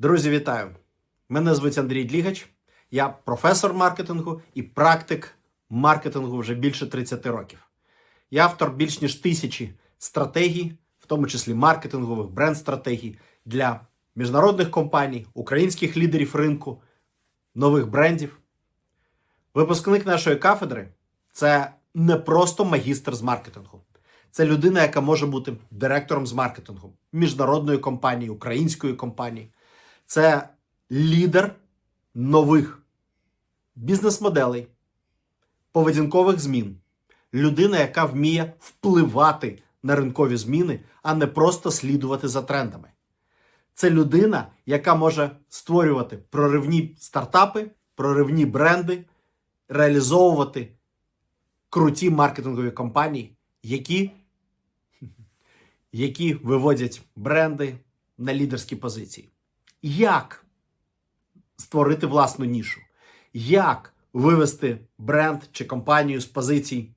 Друзі, вітаю! Мене звуть Андрій Длігач. Я професор маркетингу і практик маркетингу вже більше 30 років. Я автор більш ніж тисячі стратегій, в тому числі маркетингових бренд-стратегій для міжнародних компаній, українських лідерів ринку, нових брендів. Випускник нашої кафедри це не просто магістр з маркетингу. Це людина, яка може бути директором з маркетингу міжнародної компанії, української компанії. Це лідер нових бізнес-моделей, поведінкових змін, людина, яка вміє впливати на ринкові зміни, а не просто слідувати за трендами. Це людина, яка може створювати проривні стартапи, проривні бренди, реалізовувати круті маркетингові компанії, які, які виводять бренди на лідерські позиції. Як створити власну нішу? Як вивести бренд чи компанію з позицій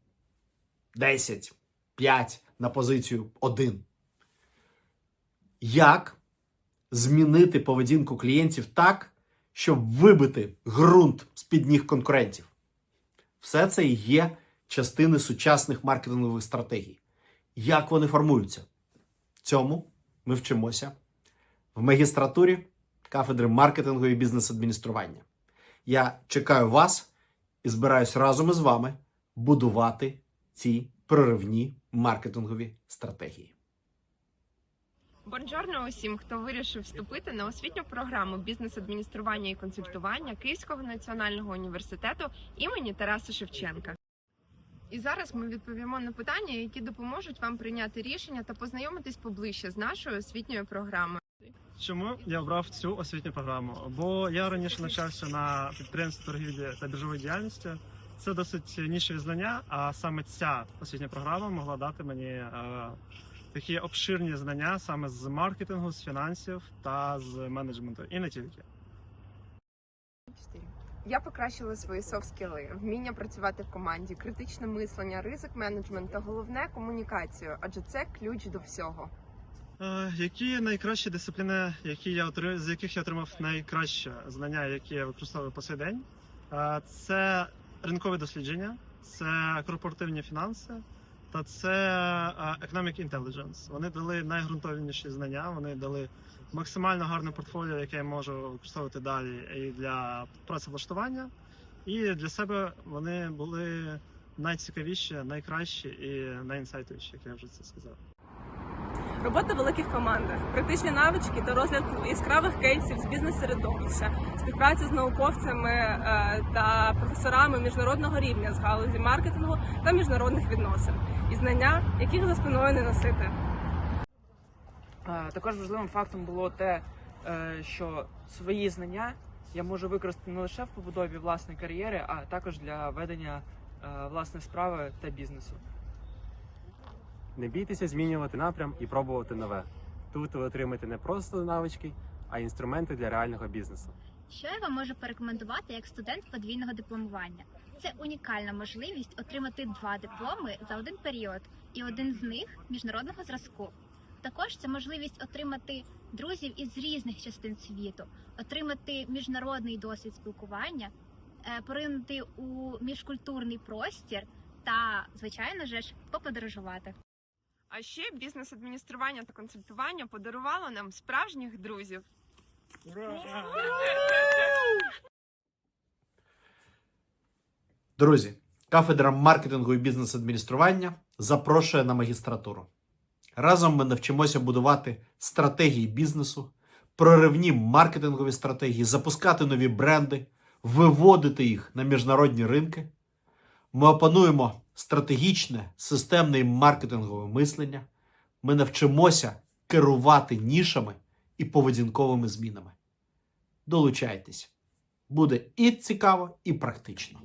10, 5 на позицію 1? Як змінити поведінку клієнтів так, щоб вибити ґрунт з-під ніг конкурентів? Все це і є частини сучасних маркетингових стратегій. Як вони формуються? Цьому ми вчимося в магістратурі кафедри маркетингу і бізнес-адміністрування. Я чекаю вас і збираюсь разом із вами будувати ці проривні маркетингові стратегії. Бонжорно усім, хто вирішив вступити на освітню програму бізнес-адміністрування і консультування Київського національного університету імені Тараса Шевченка. І зараз ми відповімо на питання, які допоможуть вам прийняти рішення та познайомитись поближче з нашою освітньою програмою. Чому я обрав цю освітню програму? Бо я раніше навчався на підприємстві торгівлі та біржової діяльності. Це досить нішеві знання, а саме ця освітня програма могла дати мені е, такі обширні знання саме з маркетингу, з фінансів та з менеджменту, і не тільки. Я покращила свої софт-скіли, вміння працювати в команді, критичне мислення, ризик менеджмент та головне комунікацію, адже це ключ до всього. Е, Які найкращі дисципліни, які я з яких я отримав найкраще знання, які я використовую по сей день? Е, Це ринкові дослідження, це корпоративні фінанси та це е, economic intelligence. Вони дали найґрунтовніші знання. Вони дали максимально гарне портфоліо, яке я можу використовувати далі і для працевлаштування. І для себе вони були найцікавіші, найкращі і найінсайтовіші, як я вже це сказав. Робота в великих командах, практичні навички та розгляд яскравих кейсів з бізнес-середовища, співпраця з науковцями е, та професорами міжнародного рівня з галузі маркетингу та міжнародних відносин, і знання, яких за спиною не носити. Е, Також важливим фактом було те, е, що свої знання я можу використати не лише в побудові власної кар'єри, а також для ведення власної справи та бізнесу. Не бійтеся змінювати напрям і пробувати нове. Тут ви отримаєте не просто навички, а інструменти для реального бізнесу. Що я вам можу порекомендувати як студент подвійного дипломування? Це унікальна можливість отримати два дипломи за один період, і один з них міжнародного зразку. Також це можливість отримати друзів із різних частин світу, отримати міжнародний досвід спілкування, е, поринути у міжкультурний простір та, звичайно ж, поподорожувати. А ще бізнес-адміністрування та консультування подарувало нам справжніх друзів. Друзі, кафедра маркетингу і бізнес-адміністрування запрошує на магістратуру. Разом ми навчимося будувати стратегії бізнесу, проривні маркетингові стратегії, запускати нові бренди, виводити їх на міжнародні ринки. Ми опануємо стратегічне, системне і маркетингове мислення. Ми навчимося керувати нішами і поведінковими змінами. Долучайтесь! Буде і цікаво, і практично.